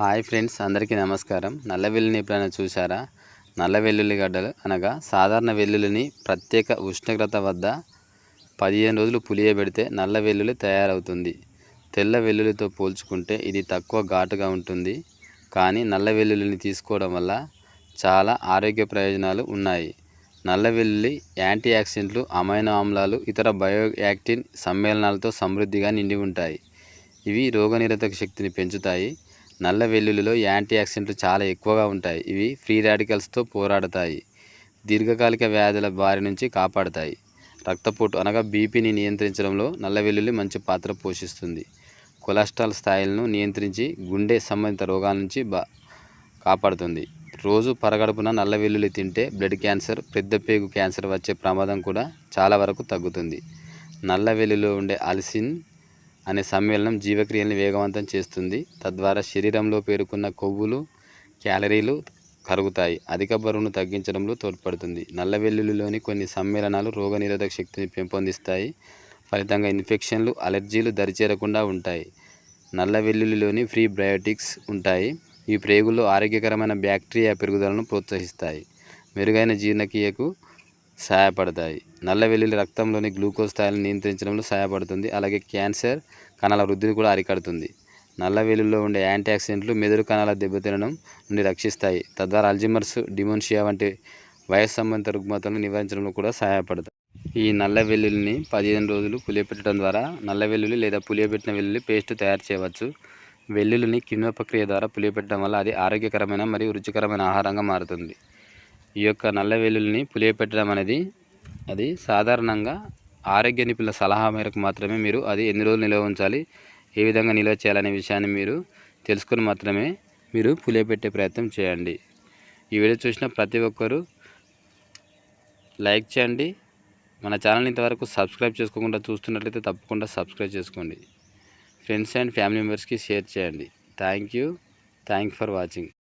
Hi friends అందరికీ నమస్కారం. నల్ల వెల్లుల్ని ఎప్పుడైనా చూసారా నల్ల వెల్లుల్లి గడ్డలు అనగా సాధారణ వెల్లుల్లిని ప్రత్యేక ఉష్ణోగ్రత వద్ద పదిహేను రోజులు పులియబెడితే నల్ల వెల్లుల్లి తయారవుతుంది. తెల్ల వెల్లుల్లితో పోల్చుకుంటే ఇది తక్కువ ఘాటుగా ఉంటుంది. కానీ నల్ల వెల్లుల్లిని తీసుకోవడం వల్ల చాలా ఆరోగ్య ప్రయోజనాలు ఉన్నాయి. నల్ల వెల్లుల్లి యాంటీ ఆక్సిడెంట్లు అమైనో ఆమ్లాలు ఇతర బయోయాక్టిన్ సమ్మేళనాలతో సమృద్ధిగా నిండి ఉంటాయి. ఇవి రోగనిరోధక శక్తిని పెంచుతాయి. నల్ల వెల్లుల్లిలో యాంటీ ఆక్సిడెంట్లు చాలా ఎక్కువగా ఉంటాయి. ఇవి ఫ్రీ రాడికల్స్తో పోరాడతాయి. దీర్ఘకాలిక వ్యాధుల బారి నుంచి కాపాడతాయి. రక్తపోటు అనగా బీపీని నియంత్రించడంలో నల్ల వెల్లుల్లి మంచి పాత్ర పోషిస్తుంది. కొలెస్ట్రాల్ స్థాయిలను నియంత్రించి గుండె సంబంధిత రోగాల నుంచి బా కాపాడుతుంది. రోజు పరగడుపున నల్ల వెల్లుల్లి తింటే బ్లడ్ క్యాన్సర్ పెద్ద పేగు క్యాన్సర్ వచ్చే ప్రమాదం కూడా చాలా వరకు తగ్గుతుంది. నల్ల వెల్లుల్లిలో ఉండే అల్సిన్ అనే సమ్మేళనం జీవక్రియల్ని వేగవంతం చేస్తుంది. తద్వారా శరీరంలో పేరుకున్న కొవ్వులు క్యాలరీలు కరుగుతాయి. అధిక బరువును తగ్గించడంలో తోడ్పడుతుంది. నల్ల వెల్లుల్లిలోని కొన్ని సమ్మేళనాలు రోగనిరోధక శక్తిని పెంపొందిస్తాయి. ఫలితంగా ఇన్ఫెక్షన్లు అలర్జీలు దరిచేరకుండా ఉంటాయి. నల్ల వెల్లుల్లిలోని ఫ్రీ బయోటిక్స్ ఉంటాయి. ఈ ప్రేగుల్లో ఆరోగ్యకరమైన బ్యాక్టీరియా పెరుగుదలను ప్రోత్సహిస్తాయి. మెరుగైన జీర్ణక్రియకు సహాయపడతాయి. నల్ల వెల్లుల్లి రక్తంలోని గ్లూకోజ్ స్థాయిలను నియంత్రించడంలో సహాయపడుతుంది. అలాగే క్యాన్సర్ కణాల వృద్ధిని కూడా అరికడుతుంది. నల్ల వెల్లుల్లో ఉండే యాంటీ ఆక్సిడెంట్లు మెదడు కణాల దెబ్బతినడం నుండి రక్షిస్తాయి. తద్వారా అల్జిమర్స్ డిమోన్షియా వంటి వయస్సు సంబంధిత రుగ్మతలను నివారించడంలో కూడా సహాయపడతాయి. ఈ నల్ల వెల్లుల్లిని పదిహేను రోజులు పులియపెట్టడం ద్వారా నల్ల వెల్లుల్లి లేదా పులియబెట్టిన వెల్లుల్లి పేస్ట్ తయారు చేయవచ్చు. వెల్లుల్లిని కిణ్వ ప్రక్రియ ద్వారా పులియపెట్టడం వల్ల అది ఆరోగ్యకరమైన మరియు రుచికరమైన ఆహారంగా మారుతుంది. ఈ యొక్క నల్ల వెల్లుల్లిని పులియపెట్టడం అనేది అది సాధారణంగా ఆరోగ్య నిపుణుల సలహా మేరకు మాత్రమే మీరు అది ఎన్ని రోజులు నిల్వ ఉంచాలి ఏ విధంగా నిల్వ చేయాలనే విషయాన్ని మీరు తెలుసుకుని మాత్రమే మీరు పులియపెట్టే ప్రయత్నం చేయండి. ఈ వీడియో చూసిన ప్రతి ఒక్కరూ లైక్ చేయండి. మన ఛానల్ ఇంతవరకు సబ్స్క్రైబ్ చేసుకోకుండా చూస్తున్నట్లయితే తప్పకుండా సబ్స్క్రైబ్ చేసుకోండి. ఫ్రెండ్స్ అండ్ ఫ్యామిలీ మెంబర్స్కి షేర్ చేయండి. Thank you. Thank for watching.